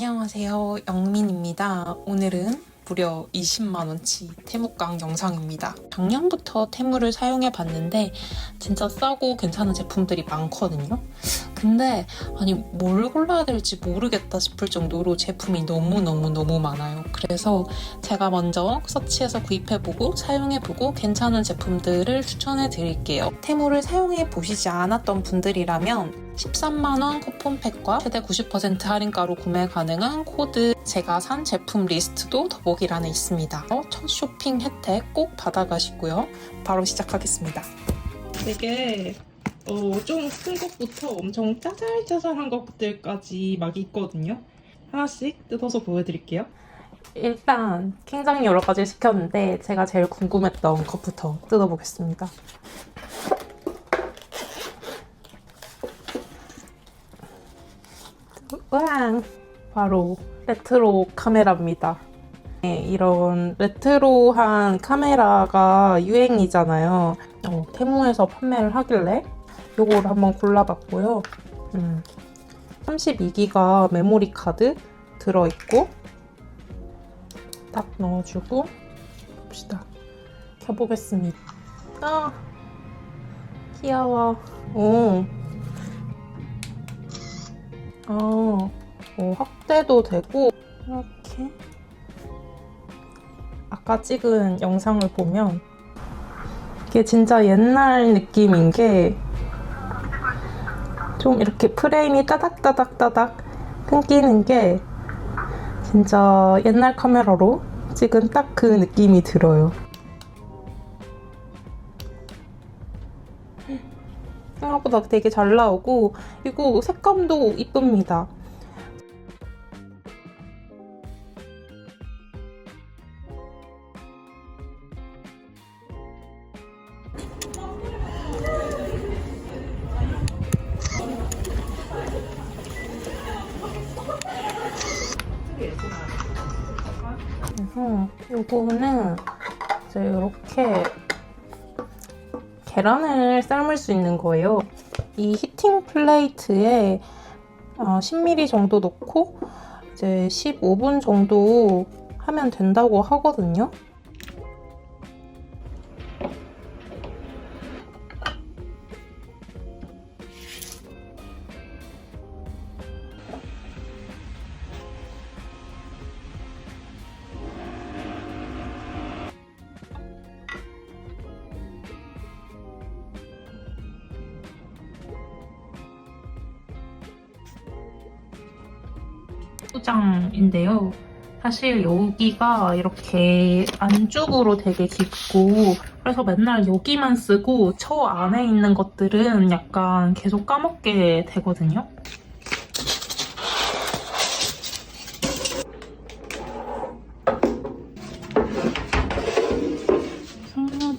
안녕하세요. 영민입니다. 오늘은 무려 20만원치 태무강 영상입니다. 작년부터 태무를 사용해 봤는데 진짜 싸고 괜찮은 제품들이 많거든요. 근데 아니 뭘 골라야 될지 모르겠다 싶을 정도로 제품이 너무너무너무 많아요. 그래서 제가 먼저 서치해서 구입해보고 사용해보고 괜찮은 제품들을 추천해 드릴게요. 테무를 사용해 보시지 않았던 분들이라면 13만원 쿠폰팩과 최대 90% 할인가로 구매 가능한 코드 제가 산 제품 리스트도 더보기란에 있습니다. 어, 첫 쇼핑 혜택 꼭 받아가시고요. 바로 시작하겠습니다. 되게 어, 좀 큰 것부터 엄청 짜잘짜잘한 것들까지 막 있거든요. 하나씩 뜯어서 보여드릴게요. 일단 굉장히 여러 가지 시켰는데 제가 제일 궁금했던 것부터 뜯어보겠습니다. 우왕! 바로 레트로 카메라입니다. 네, 이런 레트로한 카메라가 유행이잖아요. 어, 테무에서 판매를 하길래 요거를 한번 골라봤고요. 음, 32기가 메모리 카드 들어있고 딱 넣어주고 봅시다. 켜보겠습니다. 아 귀여워. 오. 어, 어, 확대도 되고 이렇게 아까 찍은 영상을 보면 이게 진짜 옛날 느낌인 게 좀 이렇게 프레임이 따닥따닥따닥 끊기는 게 진짜 옛날 카메라로 찍은 딱 그 느낌이 들어요. 생각보다 되게 잘 나오고 이거 색감도 이쁩니다. 그래서 요거는 이제 이렇게 계란을 삶을 수 있는 거예요. 이 히팅 플레이트에 어, 10mm 정도 넣고 이제 15분 정도 하면 된다고 하거든요. 포장인데요. 사실 여기가 이렇게 안쪽으로 되게 깊고 그래서 맨날 여기만 쓰고 저 안에 있는 것들은 약간 계속 까먹게 되거든요.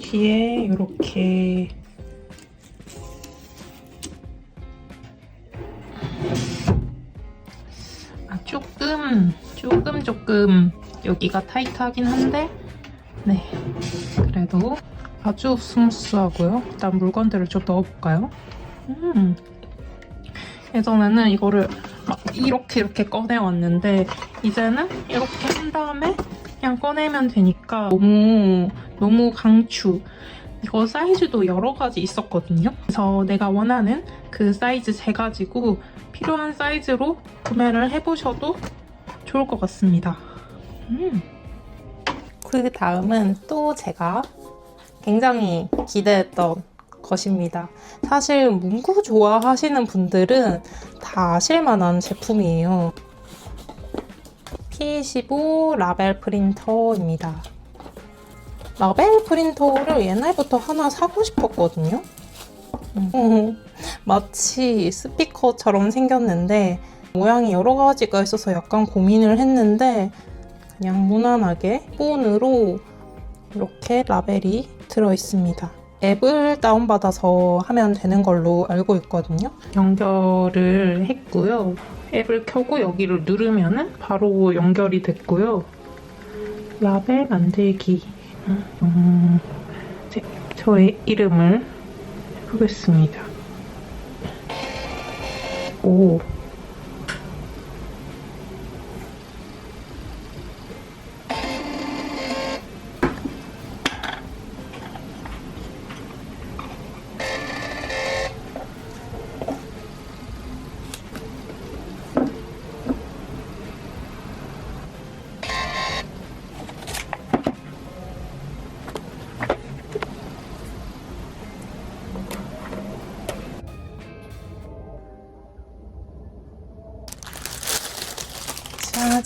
뒤에 이렇게 조금, 여기가 타이트하긴 한데, 네. 그래도 아주 스무스하고요. 일단 물건들을 좀 넣어볼까요? 음. 예전에는 이거를 막 이렇게 이렇게 꺼내왔는데, 이제는 이렇게 한 다음에 그냥 꺼내면 되니까 너무, 너무 강추. 이거 사이즈도 여러 가지 있었거든요. 그래서 내가 원하는 그 사이즈 재가지고 필요한 사이즈로 구매를 해보셔도 좋을 것 같습니다. 음. 그 다음은 또 제가 굉장히 기대했던 것입니다. 사실 문구 좋아하시는 분들은 다 아실만한 제품이에요. P15 라벨 프린터입니다. 라벨 프린터를 옛날부터 하나 사고 싶었거든요. 음, 마치 스피커처럼 생겼는데 모양이 여러 가지가 있어서 약간 고민을 했는데 그냥 무난하게 본으로 이렇게 라벨이 들어 있습니다. 앱을 다운받아서 하면 되는 걸로 알고 있거든요. 연결을 했고요. 앱을 켜고 여기를 누르면은 바로 연결이 됐고요. 라벨 만들기. 음, 이제 저의 이름을 해보겠습니다. 오.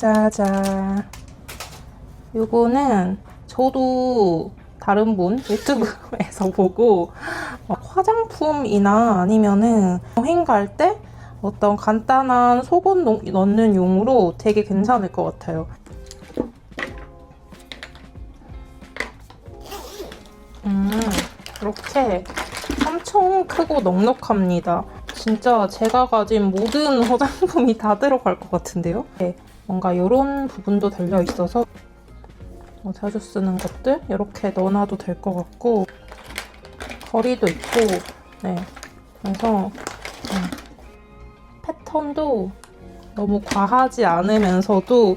짜잔. 요거는 저도 다른 분 유튜브에서 보고 막 화장품이나 아니면은 여행 갈 때 어떤 간단한 속옷 넣- 넣는 용으로 되게 괜찮을 것 같아요. 음, 이렇게 엄청 크고 넉넉합니다. 진짜 제가 가진 모든 화장품이 다 들어갈 것 같은데요? 네, 뭔가 이런 부분도 달려 있어서 뭐 자주 쓰는 것들 이렇게 넣어놔도 될 것 같고 거리도 있고 네 그래서 음, 패턴도 너무 과하지 않으면서도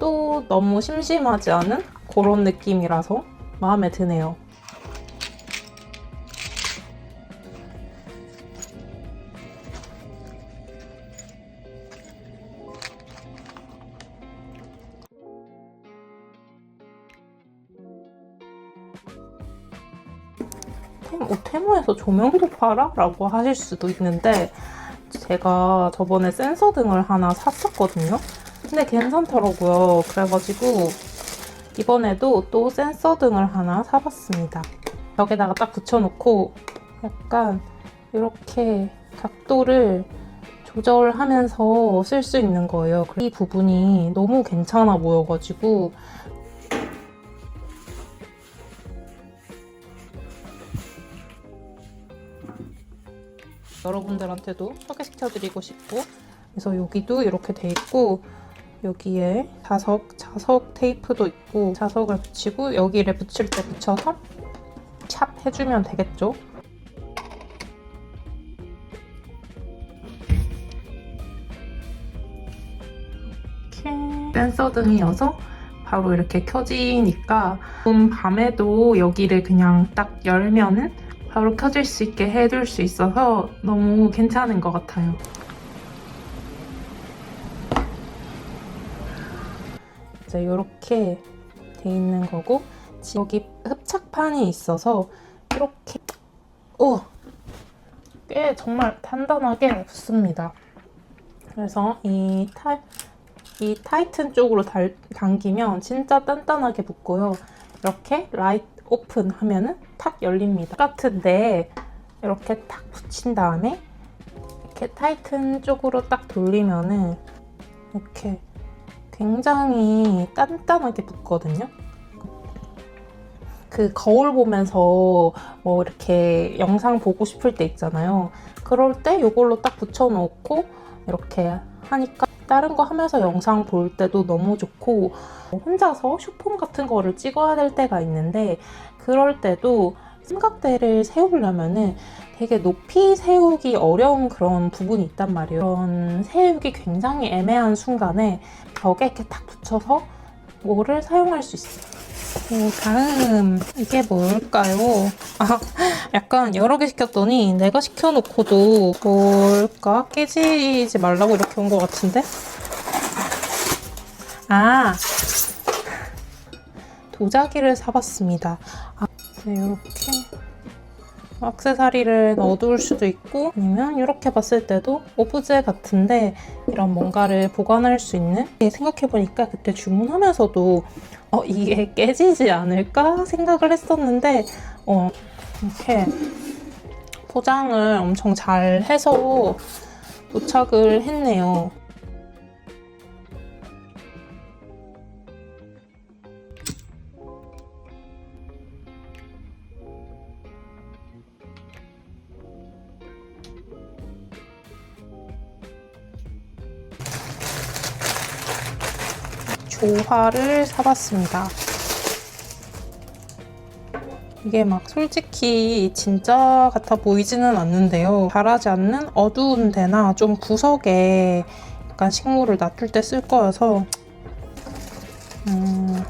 또 너무 심심하지 않은 그런 느낌이라서 마음에 드네요. 팔아? 라고 하실 수도 있는데 제가 저번에 센서 등을 하나 샀었거든요. 근데 괜찮더라고요. 그래가지고 이번에도 또 센서 등을 하나 사봤습니다. 벽에다가 딱 붙여놓고 약간 이렇게 각도를 조절하면서 쓸 수 있는 거예요. 이 부분이 너무 괜찮아 보여가지고 여러분들한테도 소개시켜드리고 싶고 그래서 여기도 이렇게 돼 있고 여기에 자석, 자석 테이프도 있고 자석을 붙이고 여기를 붙일 때 붙여서 샵 해주면 되겠죠? 이렇게 댄서 등이어서 바로 이렇게 켜지니까 좀 밤에도 여기를 그냥 딱 열면은 바로 켜질 수 있게 해줄 수 있어서 너무 괜찮은 것 같아요. 이제 이렇게 돼 있는 거고 여기 흡착판이 있어서 이렇게 오! 꽤 정말 단단하게 붙습니다. 그래서 이, 타, 이 타이튼 쪽으로 달, 당기면 진짜 단단하게 붙고요. 이렇게 라이트 오픈 하면은 탁 열립니다. 같은데 이렇게 탁 붙인 다음에 이렇게 타이튼 쪽으로 딱 돌리면은 이렇게 굉장히 단단하게 붙거든요. 그 거울 보면서 뭐 이렇게 영상 보고 싶을 때 있잖아요. 그럴 때 이걸로 딱 붙여놓고 이렇게 하니까 다른 거 하면서 영상 볼 때도 너무 좋고 혼자서 쇼폼 같은 거를 찍어야 될 때가 있는데 그럴 때도 삼각대를 세우려면은 되게 높이 세우기 어려운 그런 부분이 있단 말이에요. 그런 세우기 굉장히 애매한 순간에 벽에 이렇게 딱 붙여서 뭐를 사용할 수 있어요. 오, 다음 이게 뭘까요? 아, 약간 여러 개 시켰더니 내가 시켜놓고도 뭘까? 깨지지 말라고 이렇게 온 것 같은데? 아, 도자기를 사봤습니다. 이렇게 액세서리를 넣어둘 수도 있고 아니면 이렇게 봤을 때도 오브제 같은데 이런 뭔가를 보관할 수 있는 생각해보니까 그때 주문하면서도 어, 이게 깨지지 않을까 생각을 했었는데 어, 이렇게 포장을 엄청 잘 해서 도착을 했네요. 조화를 사봤습니다. 이게 막 솔직히 진짜 같아 보이지는 않는데요. 자라지 않는 어두운 데나 좀 구석에 약간 식물을 놔둘 때 쓸 거여서 음,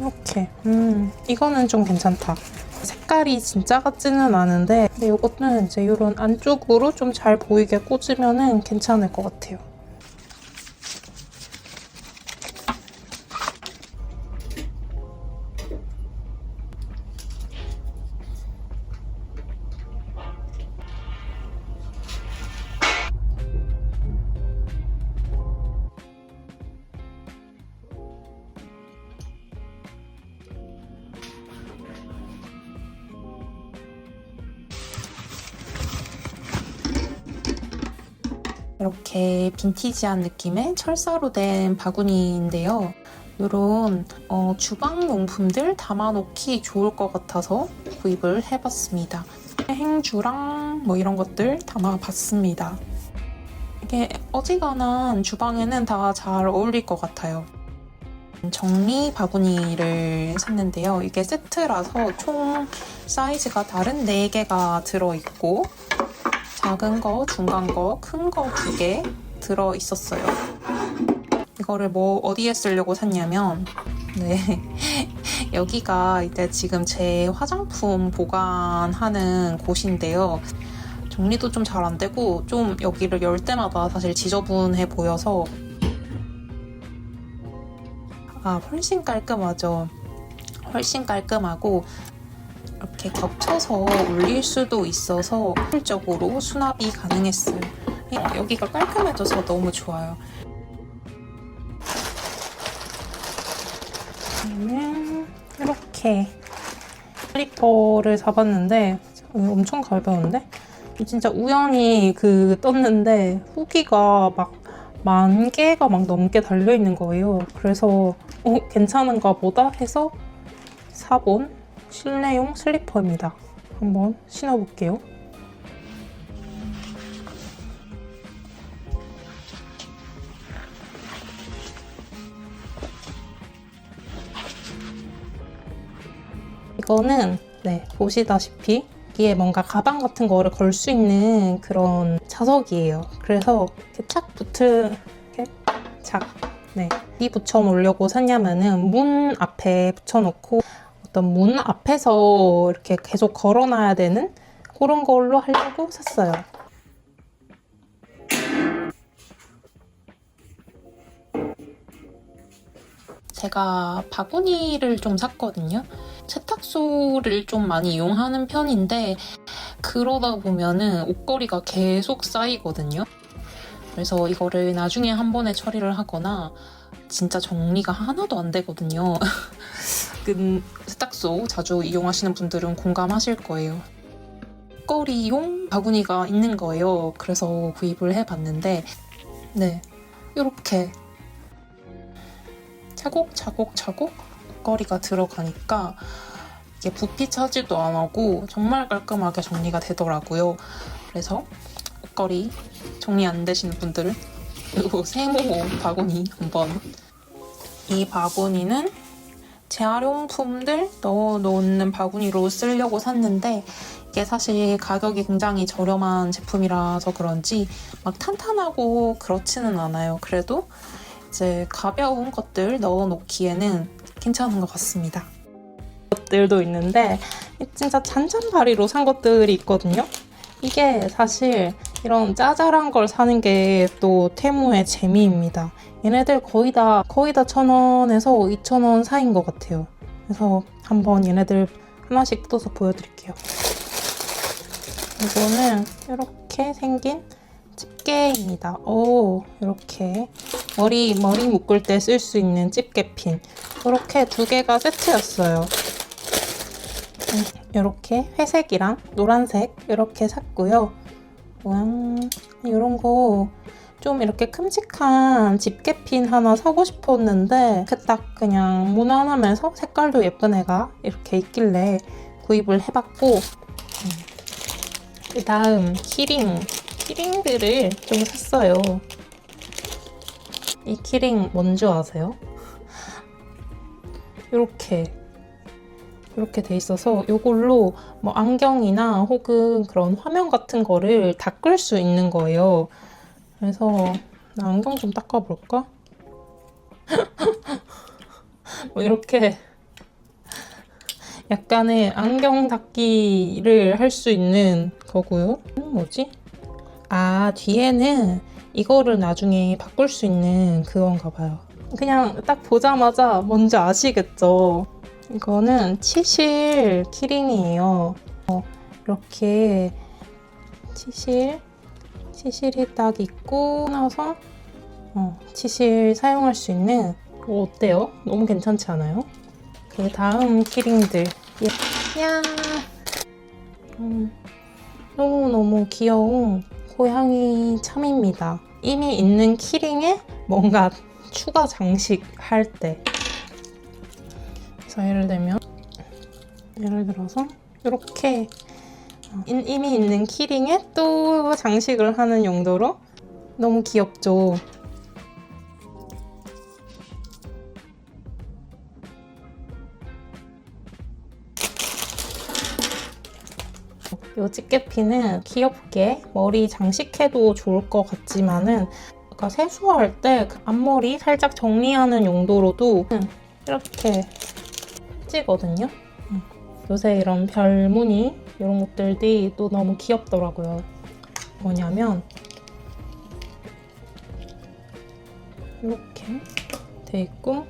이렇게 음, 이거는 좀 괜찮다. 색깔이 진짜 같지는 않은데 근데 이것도 이제 이런 안쪽으로 좀 잘 보이게 꽂으면 괜찮을 것 같아요. 이렇게 빈티지한 느낌의 철사로 된 바구니인데요. 이런 어, 주방 용품들 담아놓기 좋을 것 같아서 구입을 해봤습니다. 행주랑 뭐 이런 것들 담아봤습니다. 이게 어지간한 주방에는 다 잘 어울릴 것 같아요. 정리 바구니를 샀는데요. 이게 세트라서 총 사이즈가 다른 4개가 들어있고 작은 거, 중간 거, 큰 거 두 개 들어 있었어요. 이거를 뭐 어디에 쓰려고 샀냐면 네 여기가 이제 지금 제 화장품 보관하는 곳인데요. 정리도 좀 잘 안 되고 좀 여기를 열 때마다 사실 지저분해 보여서 아 훨씬 깔끔하죠. 훨씬 깔끔하고 이렇게 겹쳐서 올릴 수도 있어서 효율적으로 수납이 가능했어요. 여기가 깔끔해져서 너무 좋아요. 이렇게 캐릭터를 잡았는데 엄청 가벼운데? 진짜 우연히 그 떴는데 후기가 막 만 개가 막 넘게 달려 있는 거예요. 그래서 어, 괜찮은가 보다 해서 사본 실내용 슬리퍼입니다. 한번 신어볼게요. 이거는 네, 보시다시피 여기에 뭔가 가방 같은 거를 걸 수 있는 그런 자석이에요. 그래서 이렇게 착 붙을 이렇게 착 네. 이 붙여 놓으려고 샀냐면은 문 앞에 붙여놓고 어떤 문 앞에서 이렇게 계속 걸어놔야 되는 그런 걸로 하려고 샀어요. 제가 바구니를 좀 샀거든요. 세탁소를 좀 많이 이용하는 편인데 그러다 보면은 옷걸이가 계속 쌓이거든요. 그래서 이거를 나중에 한 번에 처리를 하거나 진짜 정리가 하나도 안 되거든요. 그 세탁소 자주 이용하시는 분들은 공감하실 거예요. 옷걸이용 바구니가 있는 거예요. 그래서 구입을 해봤는데 네 이렇게 차곡차곡 차곡 옷걸이가 들어가니까 이게 부피 차지도 안 하고 정말 깔끔하게 정리가 되더라고요. 그래서 옷걸이 정리 안 되시는 분들은 그리고 세모 바구니 한번 이 바구니는 재활용품들 넣어 놓는 바구니로 쓰려고 샀는데 이게 사실 가격이 굉장히 저렴한 제품이라서 그런지 막 탄탄하고 그렇지는 않아요. 그래도 이제 가벼운 것들 넣어 놓기에는 괜찮은 것 같습니다. 것들도 있는데 진짜 잔잔바리로 산 것들이 있거든요. 이게 사실 이런 짜잘한 걸 사는 게 또 테무의 재미입니다. 얘네들 거의 다 거의 다 천 원에서 이천 원 사이인 것 같아요. 그래서 한번 얘네들 하나씩 뜯어서 보여드릴게요. 이거는 이렇게 생긴 집게입니다. 오, 이렇게 머리 머리 묶을 때 쓸 수 있는 집게 핀. 이렇게 두 개가 세트였어요. 이렇게 회색이랑 노란색 이렇게 샀고요. 와, 이런 거 좀 이렇게 큼직한 집게핀 하나 사고 싶었는데 그 딱 그냥 무난하면서 색깔도 예쁜 애가 이렇게 있길래 구입을 해봤고 그 다음 키링 키링들을 좀 샀어요. 이 키링 뭔지 아세요? 이렇게 이렇게 돼 있어서 이걸로 뭐 안경이나 혹은 그런 화면 같은 거를 닦을 수 있는 거예요. 그래서 나 안경 좀 닦아볼까? 뭐 이렇게 약간의 안경 닦기를 할 수 있는 거고요. 음, 뭐지? 아 뒤에는 이거를 나중에 바꿀 수 있는 그건가 봐요. 그냥 딱 보자마자 뭔지 아시겠죠? 이거는 치실 키링이에요. 어, 이렇게 치실, 치실이 딱 있고 나서 어, 치실 사용할 수 있는 어, 어때요? 너무 괜찮지 않아요? 그 다음 키링들 예. 야 음, 너무너무 귀여운 고양이 참입니다. 이미 있는 키링에 뭔가 추가 장식 할 때. 그래서 예를 들면 예를 들어서 이렇게 인- 이미 있는 키링에 또 장식을 하는 용도로 너무 귀엽죠. 이 집게피는 귀엽게 머리 장식해도 좋을 것 같지만은 아까 세수할 때그 앞머리 살짝 정리하는 용도로도 이렇게 찌거든요. 음. 요새 이런 별 무늬 이런 것들이 또 너무 귀엽더라고요. 뭐냐면 이렇게 돼 있고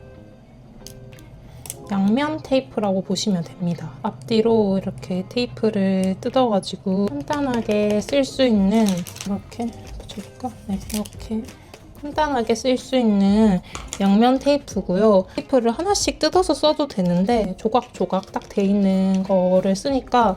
양면 테이프라고 보시면 됩니다. 앞뒤로 이렇게 테이프를 뜯어가지고 간단하게 쓸 수 있는 이렇게 붙여볼까? 네, 이렇게 간단하게 쓸 수 있는 양면 테이프고요. 테이프를 하나씩 뜯어서 써도 되는데 조각조각 딱 돼 있는 거를 쓰니까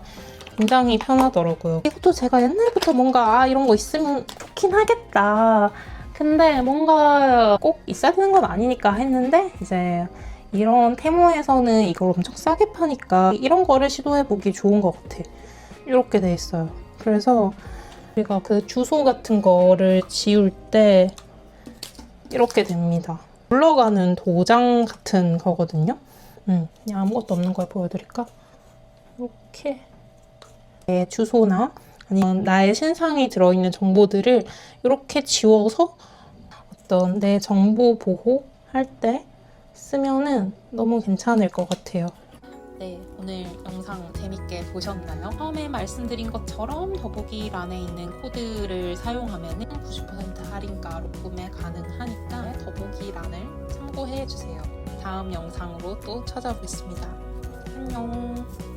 굉장히 편하더라고요. 이것도 제가 옛날부터 뭔가 아, 이런 거 있으면 좋긴 하겠다. 근데 뭔가 꼭 있어야 되는 건 아니니까 했는데 이제 이런 테모에서는 이걸 엄청 싸게 파니까 이런 거를 시도해보기 좋은 것 같아. 이렇게 돼 있어요. 그래서 우리가 그 주소 같은 거를 지울 때 이렇게 됩니다. 물러가는 도장 같은 거거든요. 음, 그냥 아무것도 없는 걸 보여드릴까? 이렇게 내 주소나 아니면 나의 신상이 들어있는 정보들을 이렇게 지워서 어떤 내 정보 보호 할 때 쓰면은 너무 괜찮을 것 같아요. 네, 오늘 영상 재밌게 보셨나요? 처음에 말씀드린 것처럼 더보기란에 있는 코드를 사용하면 90% 할인가로 구매 가능하니까 더보기란을 참고해 주세요. 다음 영상으로 또 찾아뵙겠습니다. 안녕.